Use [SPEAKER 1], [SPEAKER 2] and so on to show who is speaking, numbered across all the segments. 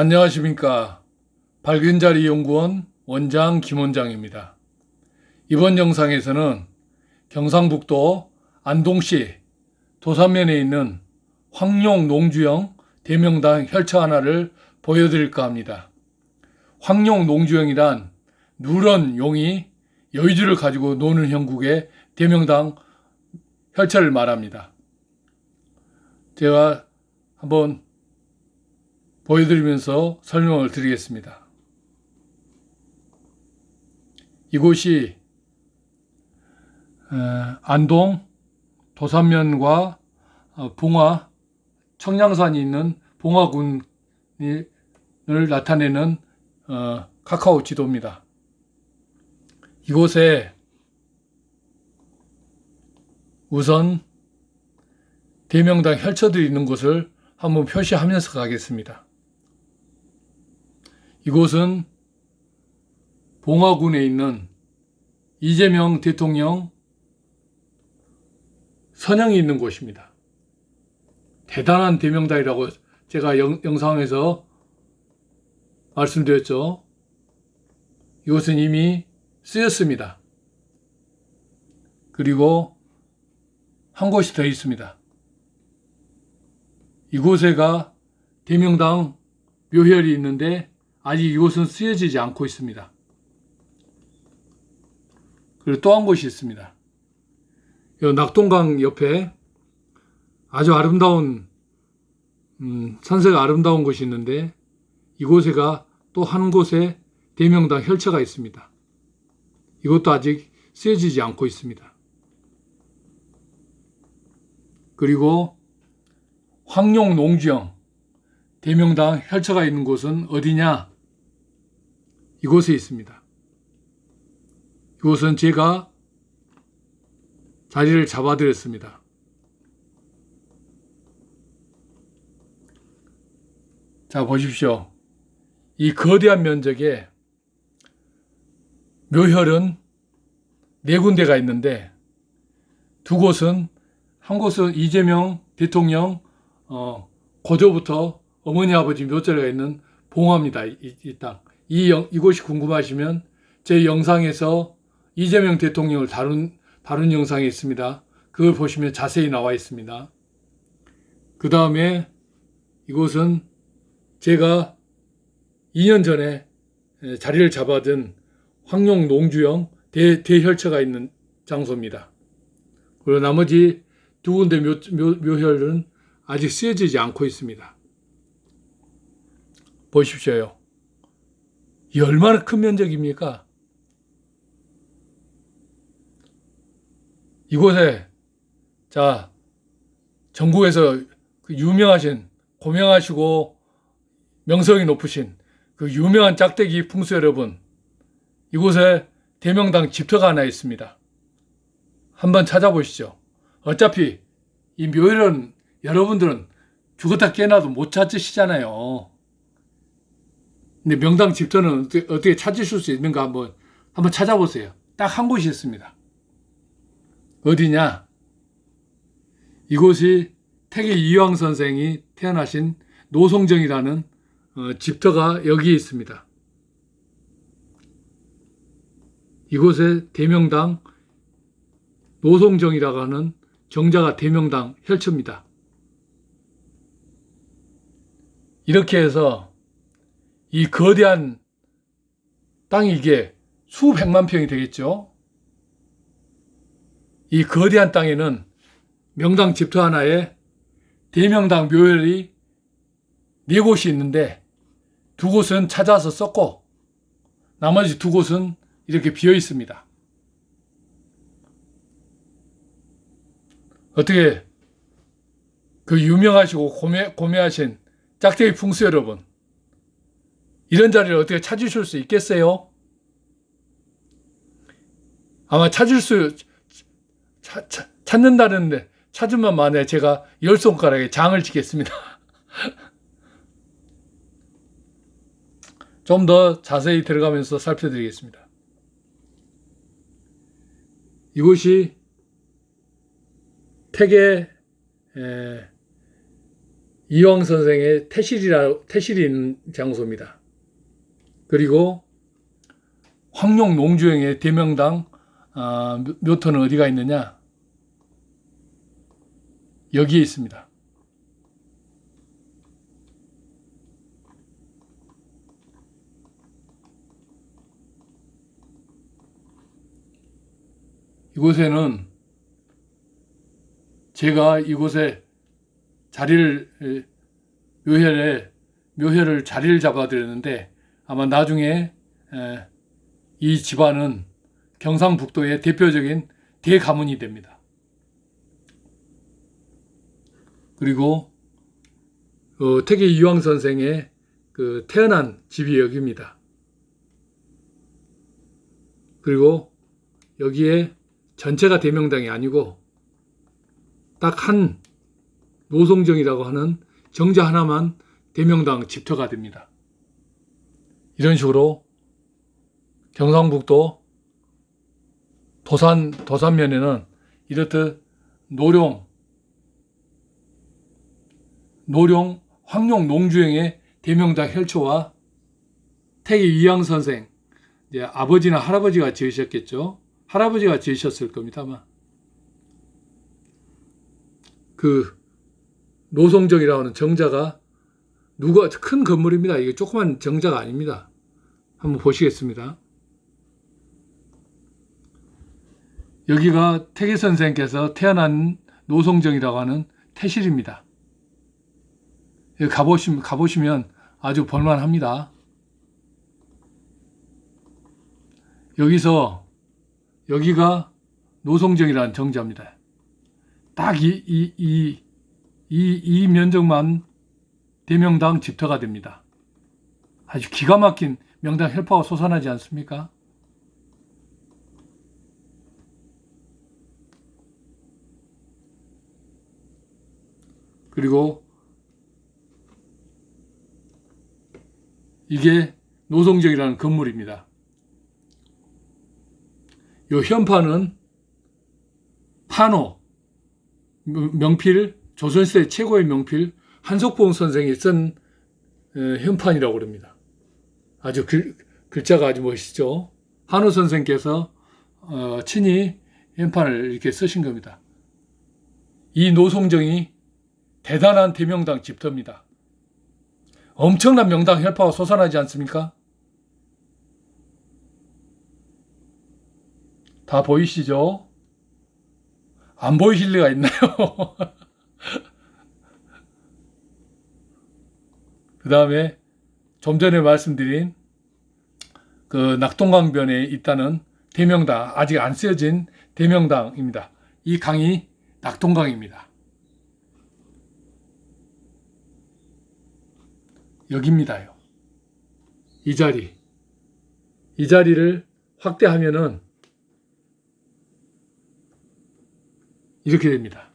[SPEAKER 1] 안녕하십니까. 밝은 자리 연구원 원장 김원장입니다. 이번 영상에서는 경상북도 안동시 도산면에 있는 황룡 농주형 대명당 혈처 하나를 보여드릴까 합니다. 황룡 농주형이란 누런 용이 여의주를 가지고 노는 형국의 대명당 혈처를 말합니다. 제가 한번 보여드리면서 설명을 드리겠습니다. 이곳이 에, 안동 도산면과 어, 봉화 청량산이 있는 봉화군을 나타내는 어, 카카오 지도입니다. 이곳에 우선 대명당 혈처들이 있는 곳을 한번 표시하면서 가겠습니다. 이곳은 봉화군에 있는 이재명 대통령 선영이 있는 곳입니다. 대단한 대명당이라고 제가 영, 영상에서 말씀드렸죠. 이곳은 이미 쓰였습니다. 그리고 한 곳이 더 있습니다. 이곳에가 대명당 묘혈이 있는데 아직 이곳은 쓰여지지 않고 있습니다. 그리고 또 한 곳이 있습니다. 이 낙동강 옆에 아주 아름다운 음, 산세가 아름다운 곳이 있는데 이곳에가 또 한 곳에 대명당 혈처가 있습니다. 이것도 아직 쓰여지지 않고 있습니다. 그리고 황룡 농주형 대명당 혈처가 있는 곳은 어디냐? 이곳에 있습니다. 이곳은 제가 자리를 잡아드렸습니다. 자, 보십시오. 이 거대한 면적에 묘혈은 네 군데가 있는데 두 곳은 한 곳은 이재명 대통령 어, 고조부터 어머니 아버지 묘자리가 있는 봉화입니다. 이, 이 땅. 이 영- 이곳이 궁금하시면 제 영상에서 이재명 대통령을 다룬 다룬 영상이 있습니다. 그걸 보시면 자세히 나와 있습니다. 그 다음에 이곳은 제가 2년 전에 에, 자리를 잡아든 황룡 농주형 대, 대혈처가 있는 장소입니다. 그리고 나머지 두 군데 묘, 묘, 묘혈은 아직 쓰여지지 않고 있습니다. 보십시오요. 이 얼마나 큰 면적입니까? 이곳에 자 전국에서 그 유명하신 고명하시고 명성이 높으신 그 유명한 짝대기 풍수 여러분 이곳에 대명당 집터가 하나 있습니다. 한번 찾아보시죠. 어차피 이 묘일은 여러분들은 죽었다 깨어나도 못 찾으시잖아요. 근데 명당 집터는 어떻게, 어떻게 찾으실 수 있는가 한번 한번 찾아보세요. 딱 한 곳이 있습니다. 어디냐? 이곳이 태계 이황 선생이 태어나신 노송정이라는 어, 집터가 여기에 있습니다. 이곳에 대명당 노송정이라고 하는 정자가 대명당 혈처입니다. 이렇게 해서 이 거대한 땅이 이게 수백만 평이 되겠죠. 이 거대한 땅에는 명당 집터 하나에 대명당 묘혈이 네 곳이 있는데 두 곳은 찾아서 썼고 나머지 두 곳은 이렇게 비어 있습니다. 어떻게 그 유명하시고 고매, 고매하신 짝대기 풍수 여러분 이런 자리를 어떻게 찾으실 수 있겠어요? 아마 찾을 수 찾, 찾, 찾는다는데 찾으면 만에 제가 열 손가락에 장을 짓겠습니다. 좀 더 자세히 들어가면서 살펴드리겠습니다. 이곳이 태계 에, 이왕 선생의 태실이라 태실이 장소입니다. 그리고 황룡 농주행의 대명당 아, 묘- 묘터는 어디가 있느냐? 여기에 있습니다. 이곳에는 제가 이곳에 자리를 에, 묘혈에 묘혈을 자리를 잡아드렸는데 아마 나중에 에, 이 집안은 경상북도의 대표적인 대가문이 됩니다. 그리고 어, 태계 이황 선생의 그 태어난 집이 여기입니다. 그리고 여기에 전체가 대명당이 아니고 딱 한 노송정이라고 하는 정자 하나만 대명당 집터가 됩니다. 이런 식으로 경상북도 도산 도산면에는 이렇듯 노룡 노룡 황룡 농주행의 대명당 혈초와 태계 이양 선생 이제 아버지나 할아버지가 지으셨겠죠. 할아버지가 지으셨을 겁니다. 아마 그 노송정이라고 하는 정자가 누가 큰 건물입니다. 이게 조그만 정자가 아닙니다. 한번 보시겠습니다. 여기가 태계 선생께서 태어난 노송정이라고 하는 태실입니다. 여기 가보시면, 가보시면 아주 볼만합니다. 여기서 여기가 노송정이라는 정자입니다. 딱 이, 이, 이, 이, 이 면적만 대명당 집터가 됩니다. 아주 기가 막힌 명당 혈파가 솟아나지 않습니까? 그리고 이게 노송정이라는 건물입니다. 요 현판은 판호 명필 조선시대 최고의 명필 한석봉 선생이 쓴 어, 현판이라고 그럽니다. 아주 글, 글자가 아주 멋있죠. 한호 선생께서 어, 친히 현판을 이렇게 쓰신 겁니다. 이 노송정이 대단한 대명당 집터입니다. 엄청난 명당 혈파가 솟아나지 않습니까? 다 보이시죠? 안 보이실 리가 있나요? 그 다음에 좀 전에 말씀드린 그 낙동강변에 있다는 대명당, 아직 안 쓰여진 대명당입니다. 이 강이 낙동강입니다. 여기입니다요. 이 자리. 이 자리를 확대하면은 이렇게 됩니다.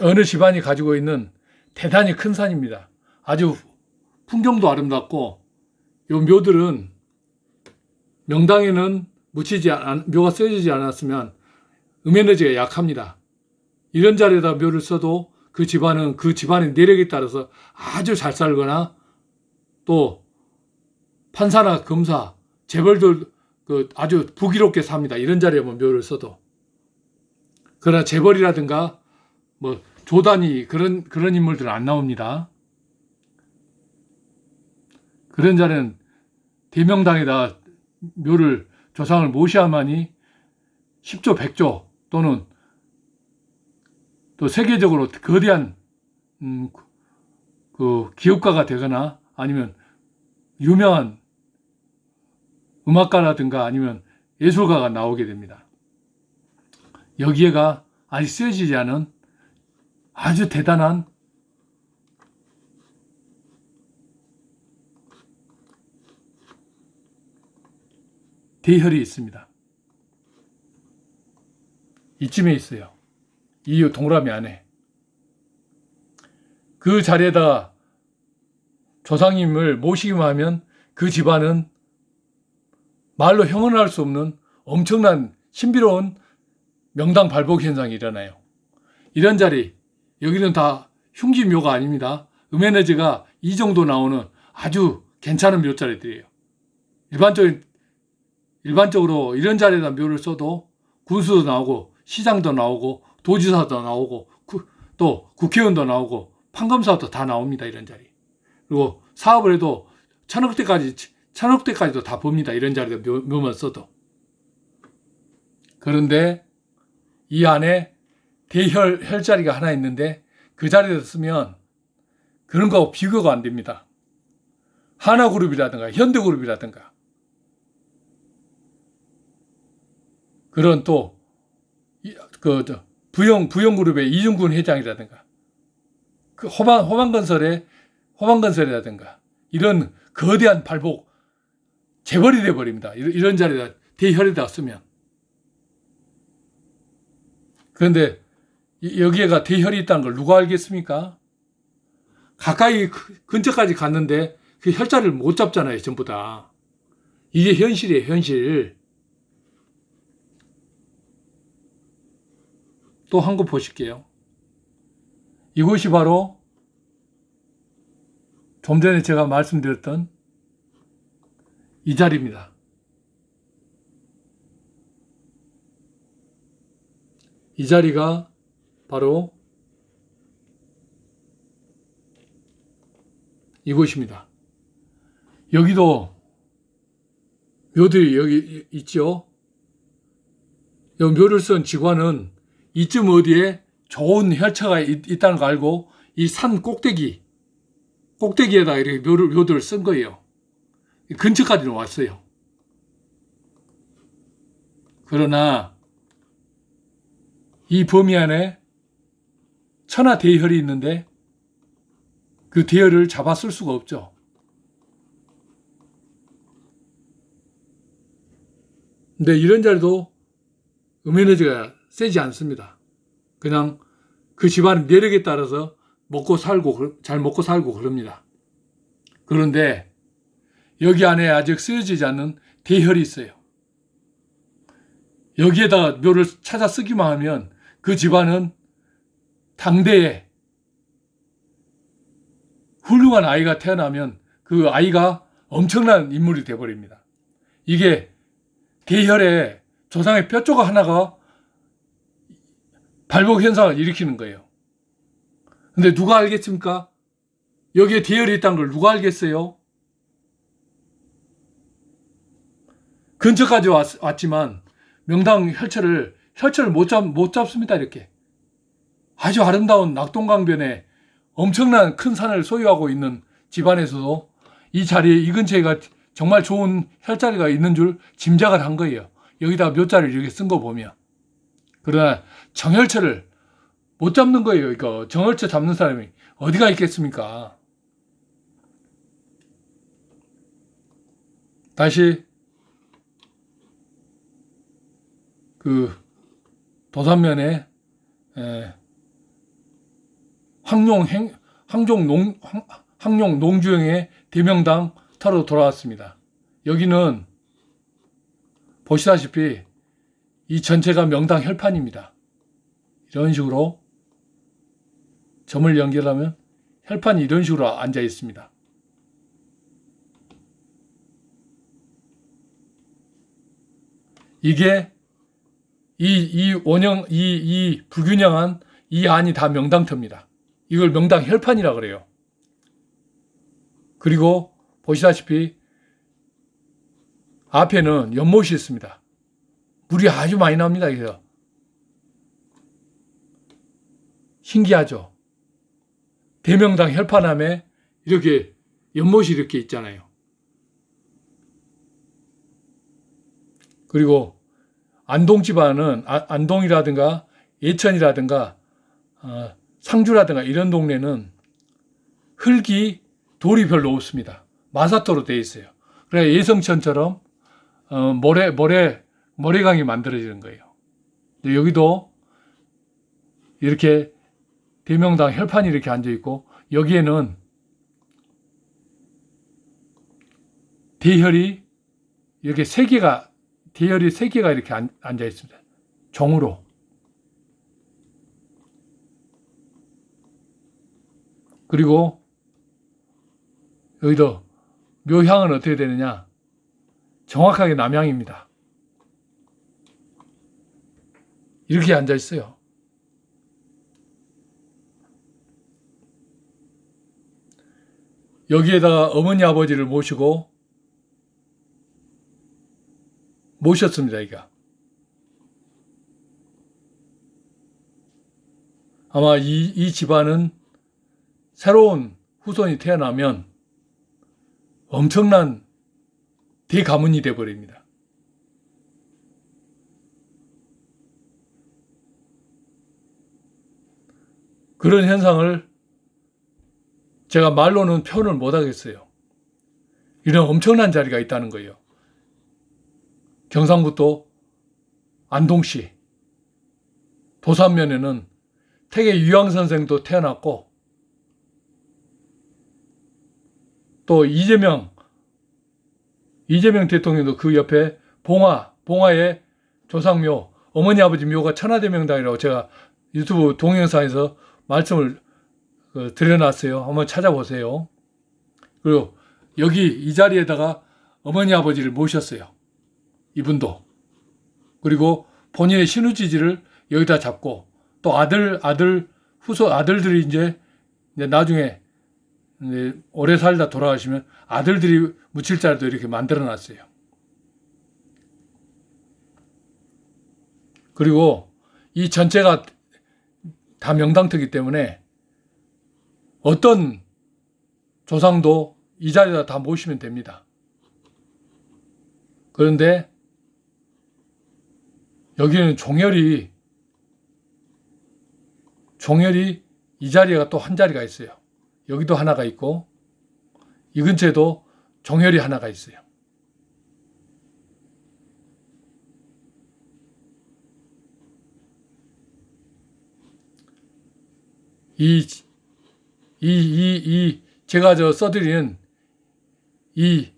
[SPEAKER 1] 어느 집안이 가지고 있는 대단히 큰 산입니다. 아주 풍경도 아름답고 요 묘들은 명당에는 묻히지 않, 묘가 쓰여지지 않았으면 음에너지가 약합니다. 이런 자리에다 묘를 써도 그 집안은 그 집안의 내력에 따라서 아주 잘 살거나 또 판사나 검사, 재벌들 그 아주 부기롭게 삽니다. 이런 자리에 뭐 묘를 써도. 그러나 재벌이라든가 뭐 조단이 그런 그런 인물들은 안 나옵니다. 그런 자리는 대명당에다 묘를 조상을 모셔야만이 10조, 100조 또는 또 세계적으로 거대한 음, 그 기업가가 되거나 아니면 유명한 음악가라든가 아니면 예술가가 나오게 됩니다. 여기에가 아직 쓰여지지 않은 아주 대단한 대혈이 있습니다. 이쯤에 있어요. 이 동그라미 안에. 그 자리에다가 조상님을 모시기만 하면 그 집안은 말로 형언할 수 없는 엄청난 신비로운 명당 발복 현상이 일어나요. 이런 자리, 여기는 다 흉기묘가 아닙니다. 음에너지가 이 정도 나오는 아주 괜찮은 묘자리들이에요. 일반적인, 일반적으로 이런 자리에다 묘를 써도 군수도 나오고, 시장도 나오고, 도지사도 나오고, 구- 또 국회의원도 나오고, 판검사도 다 나옵니다. 이런 자리. 그리고 사업을 해도 천억 대까지, 천억 대까지도 다 봅니다. 이런 자리에 묘, 묘만 써도. 그런데 이 안에 대혈 혈자리가 하나 있는데 그 자리에 쓰면 그런 거 비교가 안 됩니다. 하나그룹이라든가 현대그룹이라든가 그런 또그 부영 부영 그룹의 이중군 회장이라든가 그 호반 호반건설의 호반건설이라든가 이런 거대한 발복 재벌이 돼 버립니다. 이런, 자리에다 대혈에다 쓰면 그런데 이- 여기에가 대혈이 있다는 걸 누가 알겠습니까? 가까이 그- 근처까지 갔는데 그 혈자리를 못 잡잖아요, 전부 다. 이게 현실이에요, 현실. 또 한 거 보실게요. 이곳이 바로 좀 전에 제가 말씀드렸던 이 자리입니다. 이 자리가 바로 이곳입니다. 여기도 묘들이 여기 있죠. 여기 묘를 쓴 직관은 이쯤 어디에 좋은 혈차가 있, 있다는 거 알고 이 산 꼭대기 꼭대기에다 이렇게 묘를, 묘들을 쓴 거예요. 근처까지는 왔어요. 그러나 이 범위 안에 천하 대혈이 있는데 그 대혈을 잡아 쓸 수가 없죠. 근데 이런 자리도 음에너지가 세지 않습니다. 그냥 그 집안 내력에 따라서 먹고 살고 잘 먹고 살고 그럽니다. 그런데 여기 안에 아직 쓰여지지 않는 대혈이 있어요. 여기에다가 묘를 찾아 쓰기만 하면 그 집안은 당대에 훌륭한 아이가 태어나면 그 아이가 엄청난 인물이 되어버립니다. 이게 대혈의 조상의 뼈 조각 하나가 발복 현상을 일으키는 거예요. 근데 누가 알겠습니까? 여기에 대혈이 있다는 걸 누가 알겠어요? 근처까지 왔, 왔지만 명당 혈처를 혈처를 못, 잡, 못 잡습니다 이렇게 아주 아름다운 낙동강변에 엄청난 큰 산을 소유하고 있는 집안에서도 이 자리에 이 근처에가 정말 좋은 혈자리가 있는 줄 짐작을 한 거예요. 여기다 몇 자리를 이렇게 쓴 거 보면. 그러나 정혈처를 못 잡는 거예요. 이거 정혈처 잡는 사람이 어디가 있겠습니까? 다시 그 도산면에 에, 항룡 행, 항종 농, 항, 항룡 농주영의 대명당 터로 돌아왔습니다. 여기는 보시다시피 이 전체가 명당 혈판입니다. 이런 식으로 점을 연결하면 혈판이 이런 식으로 앉아 있습니다. 이게 이, 이 원형, 이, 이 불균형한 이 안이 다 명당터입니다. 이걸 명당 혈판이라 그래요. 그리고 보시다시피 앞에는 연못이 있습니다. 물이 아주 많이 나옵니다. 여기서. 신기하죠? 대명당 혈판함에 이렇게 연못이 이렇게 있잖아요. 그리고 안동 집안은 아- 안동이라든가 예천이라든가 어, 상주라든가 이런 동네는 흙이 돌이 별로 없습니다. 마사토로 되어 있어요. 그래 예성천처럼 어, 모래 모래 모래강이 만들어지는 거예요. 근데 여기도 이렇게 대명당 혈판이 이렇게 앉아 있고 여기에는 대혈이 이렇게 세 개가 대열이 세 개가 이렇게 앉, 앉아 있습니다. 정으로. 그리고 여기도 묘향은 어떻게 되느냐? 정확하게 남향입니다. 이렇게 앉아 있어요. 여기에다가 어머니 아버지를 모시고 모셨습니다, 이가. 아마 이, 이 집안은 새로운 후손이 태어나면 엄청난 대가문이 되어버립니다. 그런 현상을 제가 말로는 표현을 못 하겠어요. 이런 엄청난 자리가 있다는 거예요. 경상북도 안동시 도산면에는 태계 유양 선생도 태어났고 또 이재명 이재명 대통령도 그 옆에 봉화 봉화의 조상묘 어머니 아버지 묘가 천하대명당이라고 제가 유튜브 동영상에서 말씀을 그 드려놨어요. 한번 찾아보세요. 그리고 여기 이 자리에다가 어머니 아버지를 모셨어요. 이분도. 그리고 본인의 신우지지를 여기다 잡고 또 아들 아들 후손 아들들이 이제, 이제 나중에 오래 살다 돌아가시면 아들들이 묻힐 자리도 이렇게 만들어 놨어요. 그리고 이 전체가 다 명당터기 때문에 어떤 조상도 이 자리에다 다 모시면 됩니다. 그런데 여기는 종혈이 종혈이 이 자리가 또 한 자리가 있어요. 여기도 하나가 있고 이 근처에도 종혈이 하나가 있어요. 이, 이, 이, 이, 제가 저 써드리는 이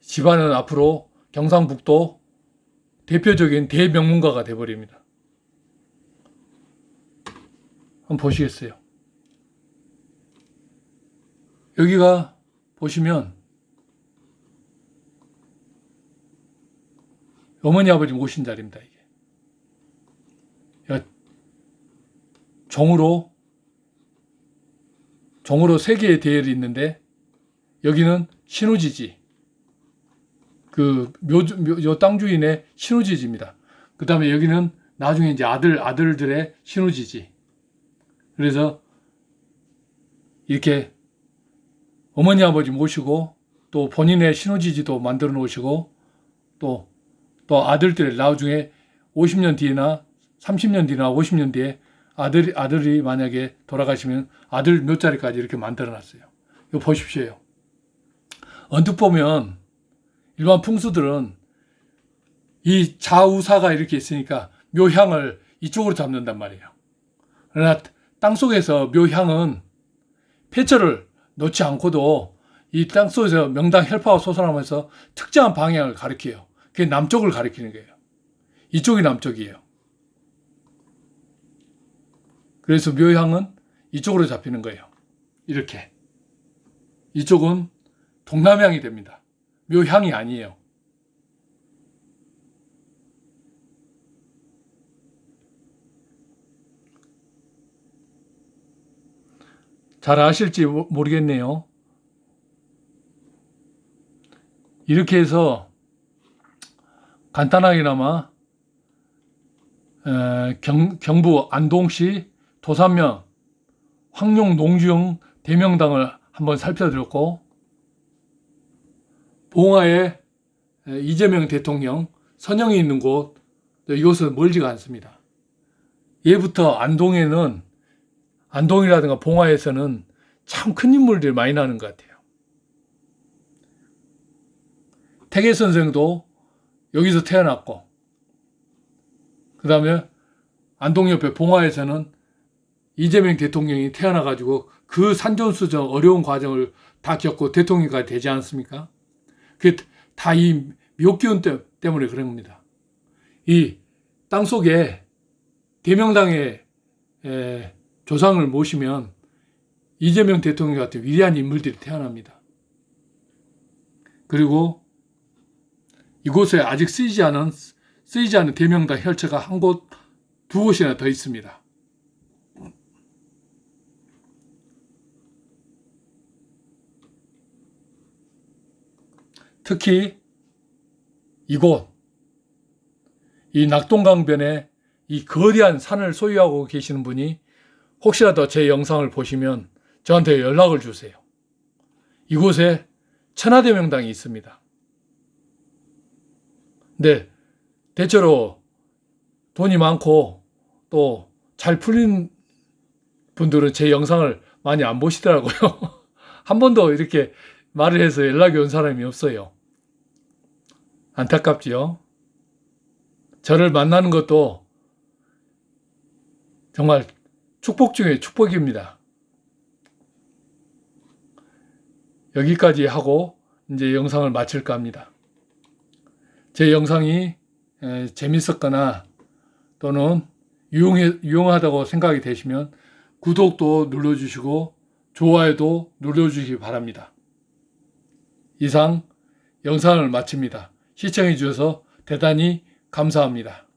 [SPEAKER 1] 집안은 앞으로 경상북도 대표적인 대명문가가 되어버립니다. 한번 보시겠어요? 여기가 보시면 어머니 아버지 모신 자리입니다. 이게 종으로 종으로 세 개의 대열이 있는데 여기는 신우지지 그 묘, 묘, 땅 주인의 신우지지입니다. 그 다음에 여기는 나중에 이제 아들 아들들의 신우지지. 그래서 이렇게 어머니 아버지 모시고 또 본인의 신우지지도 만들어 놓으시고 또 또 아들들 나중에 50년 뒤나 30년 뒤나 50년 뒤에 아들이 아들이 만약에 돌아가시면 아들 몇 자리까지 이렇게 만들어 놨어요. 이거 보십시오. 언뜻 보면 일반 풍수들은 이 좌우사가 이렇게 있으니까 묘향을 이쪽으로 잡는단 말이에요. 그러나 땅 속에서 묘향은 폐처를 놓지 않고도 이 땅 속에서 명당 혈파가 솟아나면서 특정한 방향을 가리켜요. 그게 남쪽을 가리키는 거예요. 이쪽이 남쪽이에요. 그래서 묘향은 이쪽으로 잡히는 거예요. 이렇게. 이쪽은 동남향이 됩니다. 묘향이 아니에요. 잘 아실지 모르겠네요. 이렇게 해서 간단하게나마 경, 경부 안동시 도산면 황룡 농주영 대명당을 한번 살펴드렸고 봉화에 이재명 대통령 선영이 있는 곳 이곳은 멀지가 않습니다. 예부터 안동에는 안동이라든가 봉화에서는 참 큰 인물들이 많이 나는 것 같아요. 태계 선생도 여기서 태어났고, 그 다음에 안동 옆에 봉화에서는 이재명 대통령이 태어나가지고 그 산전수전 어려운 과정을 다 겪고 대통령까지 되지 않습니까? 그게 다 이 묘기운 때문에 그런 겁니다. 이 땅 속에 대명당의 에, 조상을 모시면 이재명 대통령 같은 위대한 인물들이 태어납니다. 그리고 이곳에 아직 쓰이지 않은 쓰이지 않은 대명당 혈처가 한 곳, 두 곳이나 더 있습니다. 특히 이곳, 이 낙동강변에 이 거대한 산을 소유하고 계시는 분이 혹시라도 제 영상을 보시면 저한테 연락을 주세요. 이곳에 천하대명당이 있습니다. 근데 대체로 돈이 많고 또 잘 풀린 분들은 제 영상을 많이 안 보시더라고요. 한 번도 이렇게 말을 해서 연락이 온 사람이 없어요. 안타깝지요. 저를 만나는 것도 정말 축복 중에 축복입니다. 여기까지 하고 이제 영상을 마칠까 합니다. 제 영상이 에, 재밌었거나 또는 유용해, 유용하다고 생각이 되시면 구독도 눌러주시고 좋아요도 눌러주시기 바랍니다. 이상 영상을 마칩니다. 시청해 주셔서 대단히 감사합니다.